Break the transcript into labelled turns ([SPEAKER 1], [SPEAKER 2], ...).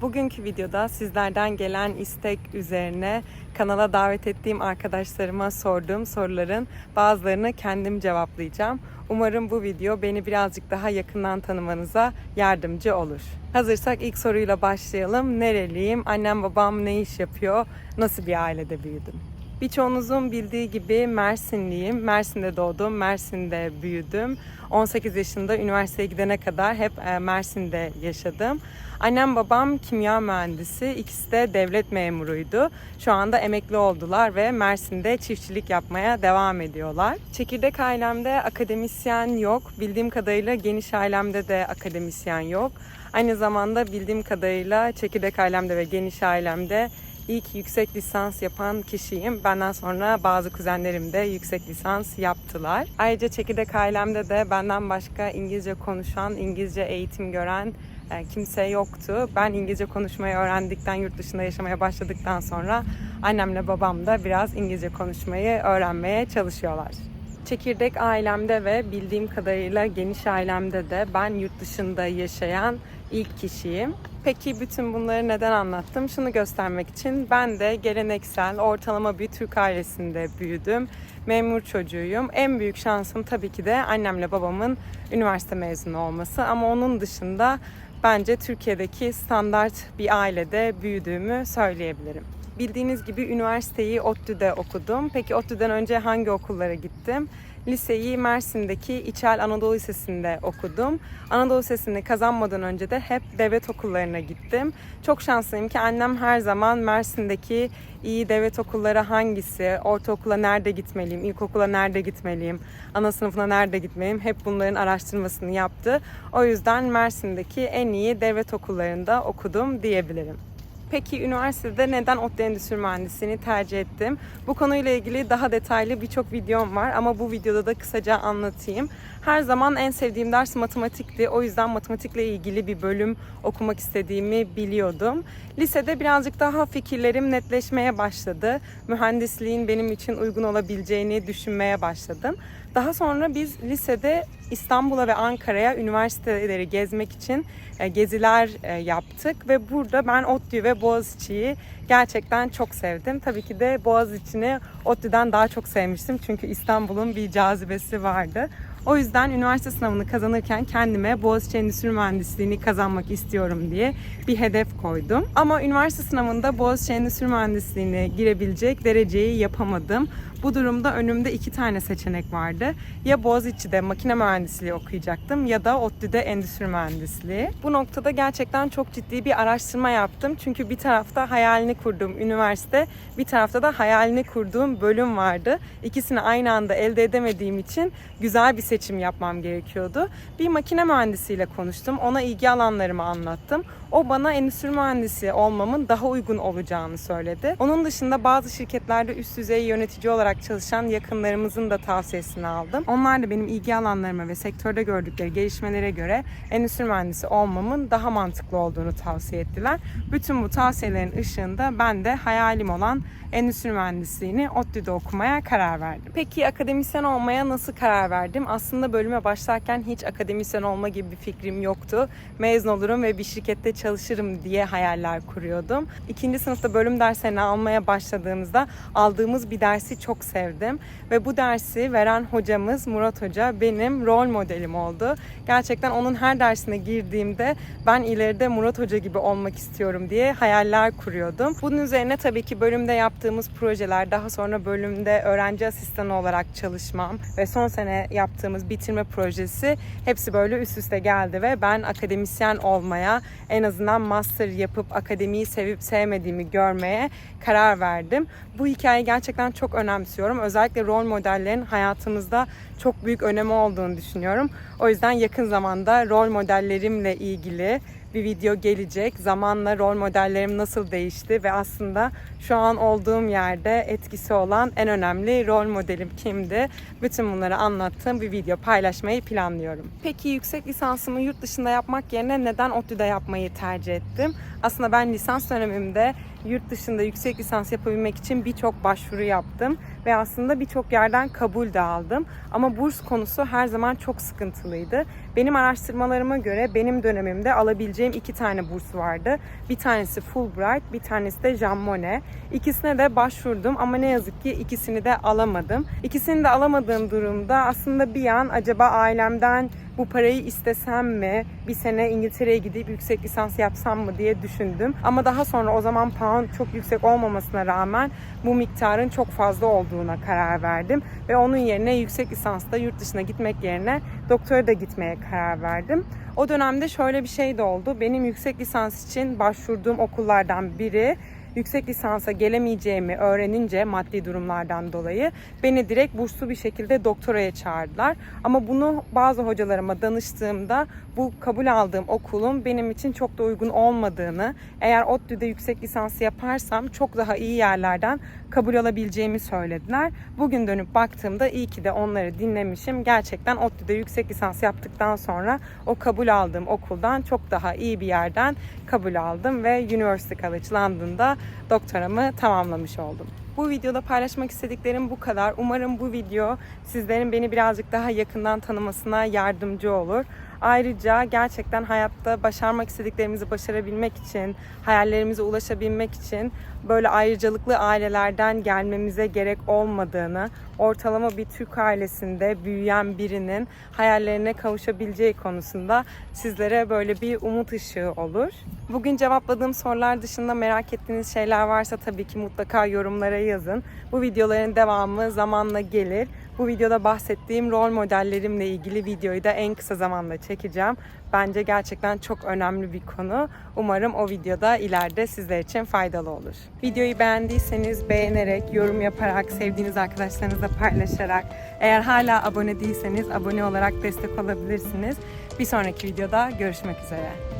[SPEAKER 1] Bugünkü videoda sizlerden gelen istek üzerine kanala davet ettiğim arkadaşlarıma sorduğum soruların bazılarını kendim cevaplayacağım. Umarım bu video beni birazcık daha yakından tanımanıza yardımcı olur. Hazırsak ilk soruyla başlayalım. Nereliyim? Annem babam ne iş yapıyor? Nasıl bir ailede büyüdüm? Birçoğunuzun bildiği gibi Mersinliyim. Mersin'de doğdum, Mersin'de büyüdüm. 18 yaşında üniversiteye gidene kadar hep e, Mersin'de yaşadım. Annem babam kimya mühendisi, ikisi de devlet memuruydu. Şu anda emekli oldular ve Mersin'de çiftçilik yapmaya devam ediyorlar. Çekirdek ailemde akademisyen yok. Bildiğim kadarıyla geniş ailemde de akademisyen yok. Aynı zamanda bildiğim kadarıyla çekirdek ailemde ve geniş ailemde ilk yüksek lisans yapan kişiyim. Benden sonra bazı kuzenlerim de yüksek lisans yaptılar. Ayrıca çekirdek ailemde de benden başka İngilizce konuşan, İngilizce eğitim gören e, kimse yoktu. Ben İngilizce konuşmayı öğrendikten, yurt dışında yaşamaya başladıktan sonra annemle babam da biraz İngilizce konuşmayı öğrenmeye çalışıyorlar. Çekirdek ailemde ve bildiğim kadarıyla geniş ailemde de ben yurt dışında yaşayan ilk kişiyim. Peki bütün bunları neden anlattım? Şunu göstermek için ben de geleneksel, ortalama bir Türk ailesinde büyüdüm. Memur çocuğuyum. En büyük şansım tabii ki de annemle babamın üniversite mezunu olması. Ama onun dışında bence Türkiye'deki standart bir ailede büyüdüğümü söyleyebilirim. Bildiğiniz gibi üniversiteyi ODTÜ'de okudum. Peki ODTÜ'den önce hangi okullara gittim? Liseyi Mersin'deki İçel Anadolu Lisesi'nde okudum. Anadolu Lisesi'ni kazanmadan önce de hep devlet okullarına gittim. Çok şanslıyım ki annem her zaman Mersin'deki iyi devlet okulları hangisi, ortaokula nerede gitmeliyim, ilkokula nerede gitmeliyim, ana sınıfına nerede gitmeliyim hep bunların araştırmasını yaptı. O yüzden Mersin'deki en iyi devlet okullarında okudum diyebilirim. Peki üniversitede neden ODTÜ Endüstri Mühendisliğini tercih ettim? Bu konuyla ilgili daha detaylı birçok videom var ama bu videoda da kısaca anlatayım. Her zaman en sevdiğim ders matematikti. O yüzden matematikle ilgili bir bölüm okumak istediğimi biliyordum. Lisede birazcık daha fikirlerim netleşmeye başladı. Mühendisliğin benim için uygun olabileceğini düşünmeye başladım. Daha sonra biz lisede İstanbul'a ve Ankara'ya üniversiteleri gezmek için e, geziler e, yaptık ve burada ben ODTÜ ve Boğaziçi'yi gerçekten çok sevdim. Tabii ki de Boğaziçi'ni ODTÜ'den daha çok sevmiştim çünkü İstanbul'un bir cazibesi vardı. O yüzden üniversite sınavını kazanırken kendime Boğaziçi Endüstri Mühendisliğini kazanmak istiyorum diye bir hedef koydum. Ama üniversite sınavında Boğaziçi Endüstri Mühendisliğine girebilecek dereceyi yapamadım. Bu durumda önümde iki tane seçenek vardı. Ya Boğaziçi'de makine mühendisliği okuyacaktım ya da ODTÜ'de endüstri mühendisliği. Bu noktada gerçekten çok ciddi bir araştırma yaptım. Çünkü bir tarafta hayalini kurduğum üniversite, bir tarafta da hayalini kurduğum bölüm vardı. İkisini aynı anda elde edemediğim için güzel bir seçim yapmam gerekiyordu. Bir makine mühendisiyle konuştum. Ona ilgi alanlarımı anlattım. O bana endüstri mühendisi olmamın daha uygun olacağını söyledi. Onun dışında bazı şirketlerde üst düzey yönetici olarak çalışan yakınlarımızın da tavsiyesini aldım. Onlar da benim ilgi alanlarıma ve sektörde gördükleri gelişmelere göre endüstri mühendisi olmamın daha mantıklı olduğunu tavsiye ettiler. Bütün bu tavsiyelerin ışığında ben de hayalim olan endüstri mühendisliğini ODTÜ'de okumaya karar verdim. Peki akademisyen olmaya nasıl karar verdim? Aslında bölüme başlarken hiç akademisyen olma gibi bir fikrim yoktu. Mezun olurum ve bir şirkette çalışırım diye hayaller kuruyordum. İkinci sınıfta bölüm derslerini almaya başladığımızda aldığımız bir dersi çok sevdim. Ve bu dersi veren hocamız Murat Hoca benim rol modelim oldu. Gerçekten onun her dersine girdiğimde ben ileride Murat Hoca gibi olmak istiyorum diye hayaller kuruyordum. Bunun üzerine tabii ki bölümde yaptığımız projeler, daha sonra bölümde öğrenci asistanı olarak çalışmam ve son sene yaptığımız bitirme projesi hepsi böyle üst üste geldi ve ben akademisyen olmaya, en azından master yapıp akademiyi sevip sevmediğimi görmeye karar verdim. Bu hikayeyi gerçekten çok önemsiyorum. Özellikle rol modellerin hayatımızda çok büyük önemi olduğunu düşünüyorum. O yüzden yakın zamanda rol modellerimle ilgili bir video gelecek. Zamanla rol modellerim nasıl değişti ve aslında şu an olduğum yerde etkisi olan en önemli rol modelim kimdi? Bütün bunları anlattığım bir video paylaşmayı planlıyorum. Peki yüksek lisansımı yurt dışında yapmak yerine neden ODTÜ'de yapmayı tercih ettim? Aslında ben lisans dönemimde yurt dışında yüksek lisans yapabilmek için birçok başvuru yaptım ve aslında birçok yerden kabul de aldım. Ama burs konusu her zaman çok sıkıntılıydı. Benim araştırmalarıma göre benim dönemimde alabileceğim iki tane burs vardı. Bir tanesi Fulbright, bir tanesi de Jean Monnet. İkisine de başvurdum ama ne yazık ki ikisini de alamadım. İkisini de alamadığım durumda aslında bir an acaba ailemden bu parayı istesem mi? Bir sene İngiltere'ye gidip yüksek lisans yapsam mı diye düşündüm. Ama daha sonra o zaman pound çok yüksek olmamasına rağmen bu miktarın çok fazla olduğuna karar verdim. Ve onun yerine yüksek lisansta yurt dışına gitmek yerine doktora da gitmeye karar verdim. O dönemde şöyle bir şey de oldu. Benim yüksek lisans için başvurduğum okullardan biri yüksek lisansa gelemeyeceğimi öğrenince maddi durumlardan dolayı beni direkt burslu bir şekilde doktoraya çağırdılar. Ama bunu bazı hocalarıma danıştığımda bu kabul aldığım okulun benim için çok da uygun olmadığını, eğer ODTÜ'de yüksek lisansı yaparsam çok daha iyi yerlerden kabul alabileceğimi söylediler. Bugün dönüp baktığımda iyi ki de onları dinlemişim. Gerçekten ODTÜ'de yüksek lisans yaptıktan sonra o kabul aldığım okuldan çok daha iyi bir yerden kabul aldım ve University College London'da doktoramı tamamlamış oldum. Bu videoda paylaşmak istediklerim bu kadar. Umarım bu video sizlerin beni birazcık daha yakından tanımasına yardımcı olur. Ayrıca gerçekten hayatta başarmak istediklerimizi başarabilmek için, hayallerimize ulaşabilmek için böyle ayrıcalıklı ailelerden gelmemize gerek olmadığını, ortalama bir Türk ailesinde büyüyen birinin hayallerine kavuşabileceği konusunda sizlere böyle bir umut ışığı olur. Bugün cevapladığım sorular dışında merak ettiğiniz şeyler varsa tabii ki mutlaka yorumlara yazın. Bu videoların devamı zamanla gelir. Bu videoda bahsettiğim rol modellerimle ilgili videoyu da en kısa zamanda çekeceğim. Bence gerçekten çok önemli bir konu. Umarım o videoda ileride sizler için faydalı olur. Videoyu beğendiyseniz beğenerek, yorum yaparak, sevdiğiniz arkadaşlarınızla paylaşarak, eğer hala abone değilseniz abone olarak destek olabilirsiniz. Bir sonraki videoda görüşmek üzere.